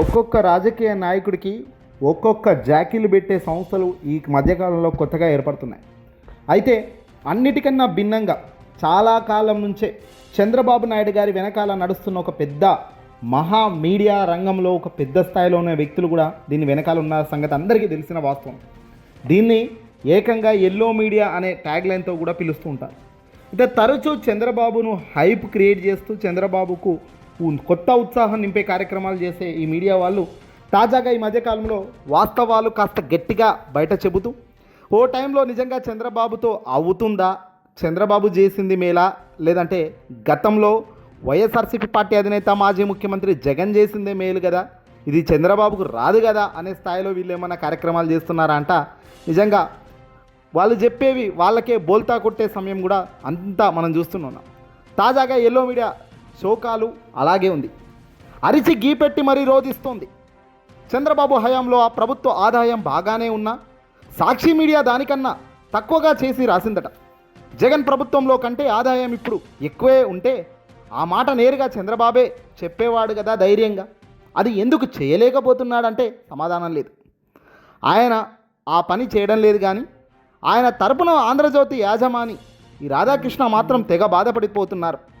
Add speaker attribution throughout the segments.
Speaker 1: ఒక్కొక్క రాజకీయ నాయకుడికి ఒక్కొక్క జాకీలు పెట్టే సంస్థలు ఈ మధ్యకాలంలో కొత్తగా ఏర్పడుతున్నాయి. అయితే అన్నిటికన్నా భిన్నంగా చాలా కాలం నుంచే చంద్రబాబు నాయుడు గారి వెనకాల నడుస్తున్న ఒక పెద్ద మహా మీడియా రంగంలో ఒక పెద్ద స్థాయిలో ఉన్న వ్యక్తులు కూడా దీని వెనకాల ఉన్న సంగతి అందరికీ తెలిసిన వాస్తవం. దీన్ని ఏకంగా ఎల్లో మీడియా అనే ట్యాగ్ లైన్తో కూడా పిలుస్తూ ఉంటారు. అయితే తరచూ చంద్రబాబును హైప్ క్రియేట్ చేస్తూ చంద్రబాబుకు కొత్త ఉత్సాహం నింపే కార్యక్రమాలు చేసే ఈ మీడియా వాళ్ళు తాజాగా ఈ మధ్యకాలంలో వాస్తవాలు కాస్త గట్టిగా బయట చెబుతూ ఓ టైంలో నిజంగా చంద్రబాబుతో అవుతుందా? చంద్రబాబు చేసింది మేలా? లేదంటే గతంలో వైఎస్ఆర్సీపీ పార్టీ అధినేత మాజీ ముఖ్యమంత్రి జగన్ చేసిందే మేలు కదా ఇది చంద్రబాబుకు రాదు కదా అనే స్థాయిలో వీళ్ళు ఏమైనా కార్యక్రమాలు చేస్తున్నారా అంట నిజంగా వాళ్ళు చెప్పేవి వాళ్ళకే బోల్తా కొట్టే సమయం కూడా అంతా మనం చూస్తున్నాం. తాజాగా ఎల్లో మీడియా శోకాలు అలాగే ఉంది. అరిచి గీపెట్టి మరీ రోధిస్తోంది. చంద్రబాబు హయాంలో ఆ ప్రభుత్వ ఆదాయం బాగానే ఉన్నా సాక్షి మీడియా దానికన్నా తక్కువగా చేసి రాసిందట. జగన్ ప్రభుత్వంలో కంటే ఆదాయం ఇప్పుడు ఎక్కువే ఉంటే ఆ మాట నేరుగా చంద్రబాబే చెప్పేవాడు కదా ధైర్యంగా. అది ఎందుకు చేయలేకపోతున్నాడంటే సమాధానం లేదు. ఆయన ఆ పని చేయడం లేదు కానీ ఆయన తరపున ఆంధ్రజ్యోతి యాజమాని ఈ రాధాకృష్ణ మాత్రం తెగ బాధపడిపోతున్నారు.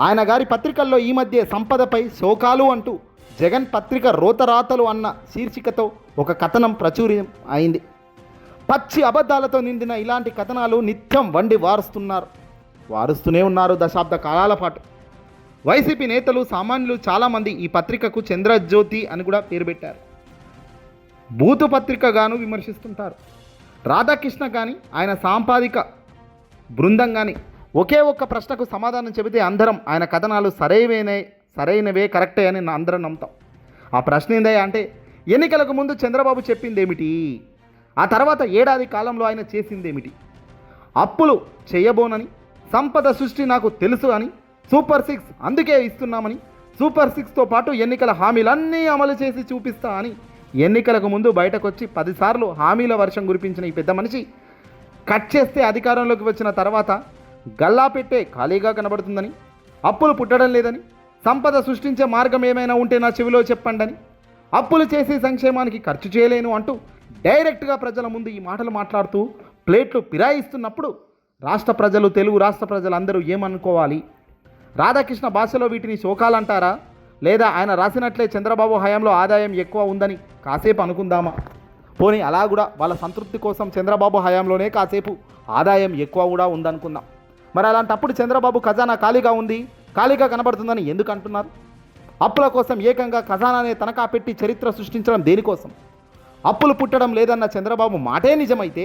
Speaker 1: ఆయన గారి పత్రికల్లో ఈ మధ్య సంపదపై శోకాలు అంటూ జగన్ పత్రిక రోతరాతలు అన్న శీర్షికతో ఒక కథనం ప్రచుర్యం అయింది. పచ్చి అబద్ధాలతో నిండిన ఇలాంటి కథనాలు నిత్యం వండి వారుస్తున్నారు. వారుస్తూనే ఉన్నారు దశాబ్ద కాలాల పాటు. వైసీపీ నేతలు సామాన్యులు చాలామంది ఈ పత్రికకు చంద్రజ్యోతి అని కూడా పేరు పెట్టారు. బూతు పత్రికగాను విమర్శిస్తుంటారు. రాధాకృష్ణ కానీ ఆయన సాంపాదిక బృందం కానీ ఒకే ఒక్క ప్రశ్నకు సమాధానం చెబితే అందరం ఆయన కథనాలు సరైనవే సరైనవే కరెక్టే అని అందరం నమ్ముతాం. ఆ ప్రశ్న ఏందయ్యా అంటే ఎన్నికలకు ముందు చంద్రబాబు చెప్పింది ఏమిటి ఆ తర్వాత ఏడాది కాలంలో ఆయన చేసిందేమిటి? అప్పులు చేయబోనని సంపద సృష్టి నాకు తెలుసు అని సూపర్ సిక్స్ అందుకే ఇస్తున్నామని సూపర్ సిక్స్తో పాటు ఎన్నికల హామీలన్నీ అమలు చేసి చూపిస్తా అని ఎన్నికలకు ముందు బయటకొచ్చి పదిసార్లు హామీల వర్షం కురిపించిన ఈ పెద్ద మనిషి కట్ చేస్తే అధికారంలోకి వచ్చిన తర్వాత గల్లా పెట్టే ఖాళీగా కనబడుతుందని అప్పులు పుట్టడం లేదని సంపద సృష్టించే మార్గం ఏమైనా ఉంటే నా చెవిలో చెప్పండని అప్పులు చేసి సంక్షేమానికి ఖర్చు చేయలేను అంటూ డైరెక్ట్గా ప్రజల ముందు ఈ మాటలు మాట్లాడుతూ ప్లేట్లు పిరాయిస్తున్నప్పుడు రాష్ట్ర ప్రజలు తెలుగు రాష్ట్ర ప్రజలు అందరూ ఏమనుకోవాలి? రాధాకృష్ణ భాషలో వీటిని శోకాలంటారా? లేదా ఆయన రాసినట్లే చంద్రబాబు హయాంలో ఆదాయం ఎక్కువ ఉందని కాసేపు అనుకుందామా? పోనీ అలా కూడా వాళ్ళ సంతృప్తి కోసం చంద్రబాబు హయాంలోనే కాసేపు ఆదాయం ఎక్కువ కూడా ఉందనుకుందాం. మరి అలాంటప్పుడు చంద్రబాబు ఖజానా ఖాళీగా ఉంది ఖాళీగా కనబడుతుందని ఎందుకు అంటున్నారు? అప్పుల కోసం ఏకంగా ఖజానానే తనఖా పెట్టి చరిత్ర సృష్టించడం దేనికోసం? అప్పులు పుట్టడం లేదన్న చంద్రబాబు మాటే నిజమైతే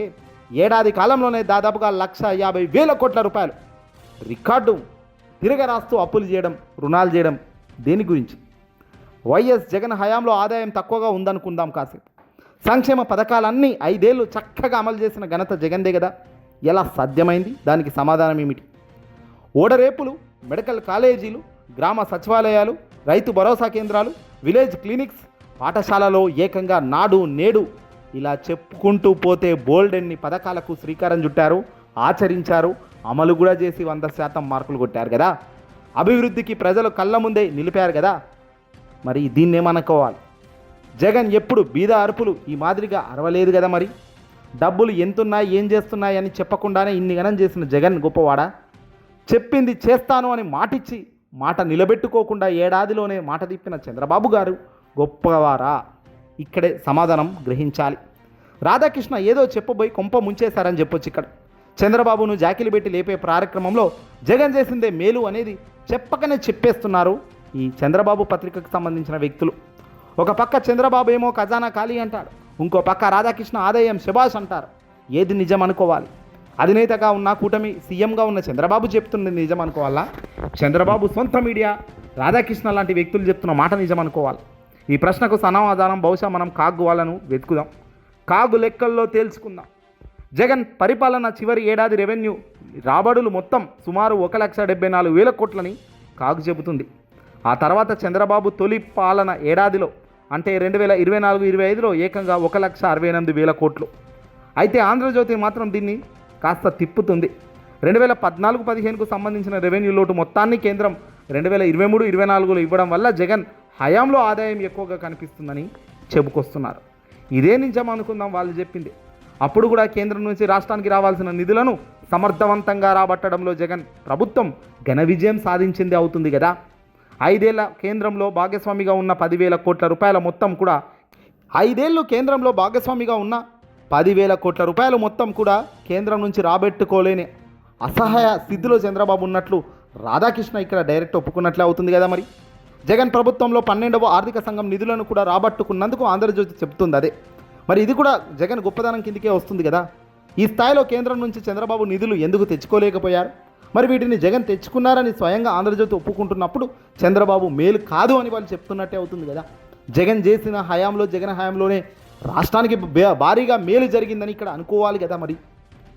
Speaker 1: ఏడాది కాలంలోనే దాదాపుగా లక్ష యాభై వేల కోట్ల రూపాయలు రికార్డు తిరగరాస్తూ అప్పులు చేయడం రుణాలు చేయడం దేని గురించి? వైఎస్ జగన్ హయాంలో ఆదాయం తక్కువగా ఉందనుకుందాం కాసేపు. సంక్షేమ పథకాలన్నీ ఐదేళ్ళు చక్కగా అమలు చేసిన ఘనత జగన్దే కదా. ఎలా సాధ్యమైంది? దానికి సమాధానం ఏమిటి? ఓడరేపులు మెడికల్ కాలేజీలు గ్రామ సచివాలయాలు రైతు భరోసా కేంద్రాలు విలేజ్ క్లినిక్స్ పాఠశాలలో ఏకంగా నాడు నేడు ఇలా చెప్పుకుంటూ పోతే బోల్డెన్ని పథకాలకు శ్రీకారం చుట్టారు ఆచరించారు అమలు కూడా చేసి వంద శాతం మార్కులు కొట్టారు కదా? అభివృద్ధికి ప్రజలు కళ్ళ ముందే నిలిపారు కదా? మరి దీన్నేమనుకోవాలి? జగన్ ఎప్పుడు బీద అరుపులు ఈ మాదిరిగా అరవలేదు కదా మరి? డబ్బులు ఎంతున్నాయి ఏం చేస్తున్నాయి అని చెప్పకుండానే ఇన్ని గణం చేసిన జగన్ గొప్పవాడా? చెప్పింది చేస్తాను అని మాటిచ్చి మాట నిలబెట్టుకోకుండా ఏడాదిలోనే మాట తిప్పిన చంద్రబాబు గారు గొప్పవారా? ఇక్కడే సమాధానం గ్రహించాలి. రాధాకృష్ణ ఏదో చెప్పబోయి కొంప ముంచేశారని చెప్పొచ్చు ఇక్కడ. చంద్రబాబును జాకిలి పెట్టి లేపే కార్యక్రమంలో జగన్ చేసిందే మేలు అనేది చెప్పకనే చెప్పేస్తున్నారు ఈ చంద్రబాబు పత్రికకు సంబంధించిన వ్యక్తులు. ఒక పక్క చంద్రబాబు ఏమో ఖజానా ఖాళీ అంటాడు ఇంకో పక్క రాధాకృష్ణ ఆదాయం శభాష్ అంటారు. ఏది నిజం అనుకోవాలి? అధినేతగా ఉన్న కూటమి సీఎంగా ఉన్న చంద్రబాబు చెప్తుంది నిజం అనుకోవాలా? చంద్రబాబు సొంత మీడియా రాధాకృష్ణ లాంటి వ్యక్తులు చెప్తున్న మాట నిజం అనుకోవాలి. ఈ ప్రశ్నకు సమాధానం బహుశా మనం కాగు వాళ్ళను వెతుకుదాం. కాగు లెక్కల్లో తేల్చుకుందాం. జగన్ పరిపాలన చివరి ఏడాది రెవెన్యూ రాబడులు మొత్తం సుమారు ఒక లక్ష డెబ్బై నాలుగు వేల కోట్లని కాగు చెబుతుంది. ఆ తర్వాత చంద్రబాబు తొలి పాలన ఏడాదిలో అంటే రెండు వేల ఇరవై నాలుగు ఇరవై ఐదులో ఏకంగా ఒక లక్ష అరవై ఎనిమిది వేల కోట్లు. అయితే ఆంధ్రజ్యోతి మాత్రం దీన్ని కాస్త తిప్పుతుంది. రెండు వేల పద్నాలుగు పదిహేనుకు సంబంధించిన రెవెన్యూ లోటు మొత్తాన్ని కేంద్రం రెండు వేల ఇరవై మూడు ఇరవై నాలుగులో ఇవ్వడం వల్ల జగన్ హయాంలో ఆదాయం ఎక్కువగా కనిపిస్తుందని చెప్పుకొస్తున్నారు. ఇదే నిజం అనుకుందాం వాళ్ళు చెప్పింది. అప్పుడు కూడా కేంద్రం నుంచి రాష్ట్రానికి రావాల్సిన నిధులను సమర్థవంతంగా రాబట్టడంలో జగన్ ప్రభుత్వం ఘన విజయం సాధించింది అవుతుంది కదా. ఐదేళ్ళ కేంద్రంలో భాగస్వామిగా ఉన్న పదివేల కోట్ల రూపాయల మొత్తం కూడా ఐదేళ్ళు కేంద్రంలో భాగస్వామిగా ఉన్న పదివేల కోట్ల రూపాయలు మొత్తం కూడా కేంద్రం నుంచి రాబెట్టుకోలేని అసహాయ స్థితిలో చంద్రబాబు ఉన్నట్లు రాధాకృష్ణ ఇక్కడ డైరెక్ట్ ఒప్పుకున్నట్లే అవుతుంది కదా మరి. జగన్ ప్రభుత్వంలో పన్నెండవ ఆర్థిక సంఘం నిధులను కూడా రాబట్టుకున్నందుకు ఆంధ్రజ్యోతి చెబుతుంది అదే. మరి ఇది కూడా జగన్ గొప్పదనం కిందకే వస్తుంది కదా. ఈ స్థాయిలో కేంద్రం నుంచి చంద్రబాబు నిధులు ఎందుకు తెచ్చుకోలేకపోయారు? మరి వీటిని జగన్ తెచ్చుకున్నారని స్వయంగా ఆంధ్రజ్యోతి ఒప్పుకుంటున్నప్పుడు చంద్రబాబు మేలు కాదు అని వాళ్ళు చెప్తున్నట్టే అవుతుంది కదా. జగన్ చేసిన హయాంలో జగన్ హయాంలోనే రాష్ట్రానికి భారీగా మేలు జరిగిందని ఇక్కడ అనుకోవాలి కదా మరి.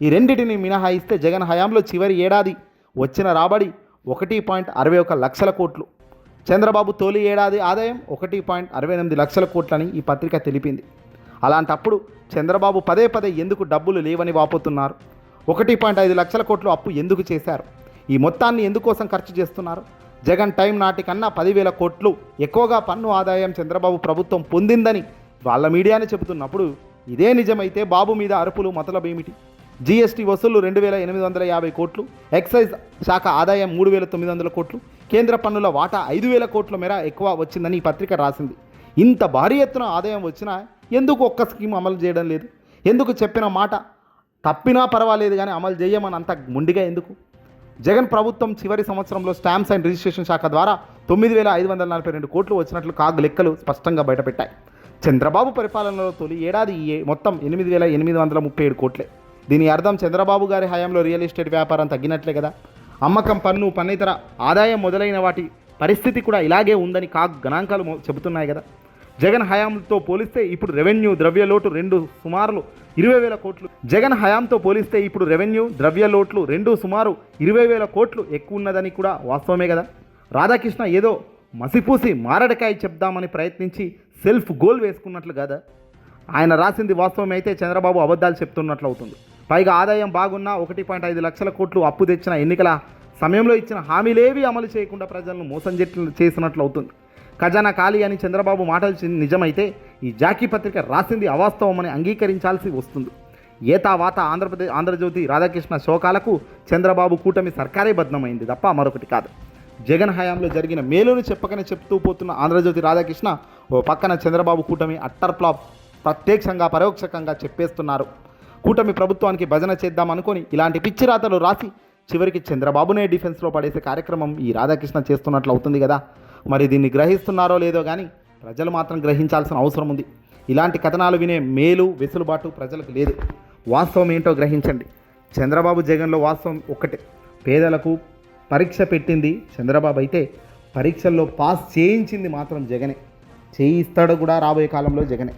Speaker 1: ఈ రెండింటిని మినహాయిస్తే జగన్ హయాంలో చివరి ఏడాది వచ్చిన రాబడి ఒకటి పాయింట్ అరవై ఒక లక్షల కోట్లు. చంద్రబాబు తొలి ఏడాది ఆదాయం ఒకటి పాయింట్ అరవై ఎనిమిది లక్షల కోట్లని ఈ పత్రిక తెలిపింది. అలాంటప్పుడు చంద్రబాబు పదే పదే ఎందుకు డబ్బులు లేవని వాపోతున్నారు? ఒకటి పాయింట్ ఐదు లక్షల కోట్లు అప్పు ఎందుకు చేశారు? ఈ మొత్తాన్ని ఎందుకోసం ఖర్చు చేస్తున్నారు? జగన్ టైం నాటికన్నా పదివేల కోట్లు ఎక్కువగా పన్ను ఆదాయం చంద్రబాబు ప్రభుత్వం పొందిందని వాళ్ళ మీడియానే చెబుతున్నప్పుడు ఇదే నిజమైతే బాబు మీద అరుపులు మతలబేమిటి? జీఎస్టీ వసూళ్ళు రెండు వేల ఎనిమిది వందల యాభై కోట్లు ఎక్సైజ్ శాఖ ఆదాయం మూడు వేల తొమ్మిది వందల కోట్లు కేంద్ర పన్నుల వాటా ఐదు వేల కోట్ల మేర ఎక్కువ వచ్చిందని ఈ పత్రిక రాసింది. ఇంత భారీ ఎత్తున ఆదాయం వచ్చినా ఎందుకు ఒక్క స్కీమ్ అమలు చేయడం లేదు? ఎందుకు చెప్పిన మాట తప్పినా పర్వాలేదు కానీ అమలు చేయమని అంత ముండిగా ఎందుకు? జగన్ ప్రభుత్వం చివరి సంవత్సరంలో స్టాంప్స్ అండ్ రిజిస్ట్రేషన్ శాఖ ద్వారా తొమ్మిది వేల ఐదు వందల నలభై రెండు కోట్లు వచ్చినట్లు కాగ్ లెక్కలు స్పష్టంగా బయటపెట్టాయి. చంద్రబాబు పరిపాలనలో తొలి ఏడాది మొత్తం ఎనిమిది వేల ఎనిమిది వందల ముప్పై ఏడు కోట్లే. దీని అర్థం చంద్రబాబు గారి హయాంలో రియల్ ఎస్టేట్ వ్యాపారం తగ్గినట్లే కదా. అమ్మకం పన్ను పన్నితర ఆదాయం మొదలైన వాటి పరిస్థితి కూడా ఇలాగే ఉందని కాగ్ గణాంకాలు చెబుతున్నాయి కదా. జగన్ హయాంతో పోలిస్తే ఇప్పుడు రెవెన్యూ ద్రవ్య లోటు రెండు సుమారులు ఇరవై వేల కోట్లు. జగన్ హయాంతో పోలిస్తే ఇప్పుడు రెవెన్యూ ద్రవ్య లోట్లు రెండు సుమారు ఇరవై వేల కోట్లు ఎక్కువ ఉన్నదని కూడా వాస్తవమే కదా. రాధాకృష్ణ ఏదో మసిపూసి మారడకాయ చెప్దామని ప్రయత్నించి సెల్ఫ్ గోల్ వేసుకున్నట్లు కదా? ఆయన రాసింది వాస్తవం అయితే చంద్రబాబు అబద్ధాలు చెప్తున్నట్లు అవుతుంది. పైగా ఆదాయం బాగున్నా ఒకటి పాయింట్ ఐదు లక్షల కోట్లు అప్పు తెచ్చిన ఎన్నికల సమయంలో ఇచ్చిన హామీలేవి అమలు చేయకుండా ప్రజలను మోసం చేసినట్లు అవుతుంది. ఖజానా ఖాళీ అని చంద్రబాబు మాటలు నిజమైతే ఈ జాకీ పత్రిక రాసింది అవాస్తవమని అంగీకరించాల్సి వస్తుంది. ఏతావాత ఆంధ్రప్రదేశ్ ఆంధ్రజ్యోతి రాధాకృష్ణ శోకాలకు చంద్రబాబు కూటమి సర్కారే బద్నమైంది తప్ప మరొకటి కాదు. జగన్ హయాంలో జరిగిన మేలును చెప్పకనే చెప్తూ పోతున్న ఆంధ్రజ్యోతి రాధాకృష్ణ ఓ పక్కన చంద్రబాబు కూటమి అట్టర్ ఫ్లాప్ ప్రత్యక్షంగా పరోక్షకంగా చెప్పేస్తున్నారు. కూటమి ప్రభుత్వానికి భజన చేద్దాం ఇలాంటి పిచ్చి రాతలు రాసి చివరికి చంద్రబాబునే డిఫెన్స్లో పడేసే కార్యక్రమం ఈ రాధాకృష్ణ చేస్తున్నట్లు అవుతుంది కదా. మరి దీన్ని గ్రహిస్తున్నారో లేదో కానీ ప్రజలు మాత్రం గ్రహించాల్సిన అవసరం ఉంది. ఇలాంటి కథనాలు వినే మేలు వెసులుబాటు ప్రజలకు లేదు. వాస్తవం ఏంటో గ్రహించండి. చంద్రబాబు జగన్లో వాస్తవం ఒక్కటే. పేదలకు పరీక్ష పెట్టింది చంద్రబాబు అయితే పరీక్షల్లో పాస్ చేయించింది మాత్రం జగనే. చేయిస్తాడు కూడా రాబోయే కాలంలో జగనే.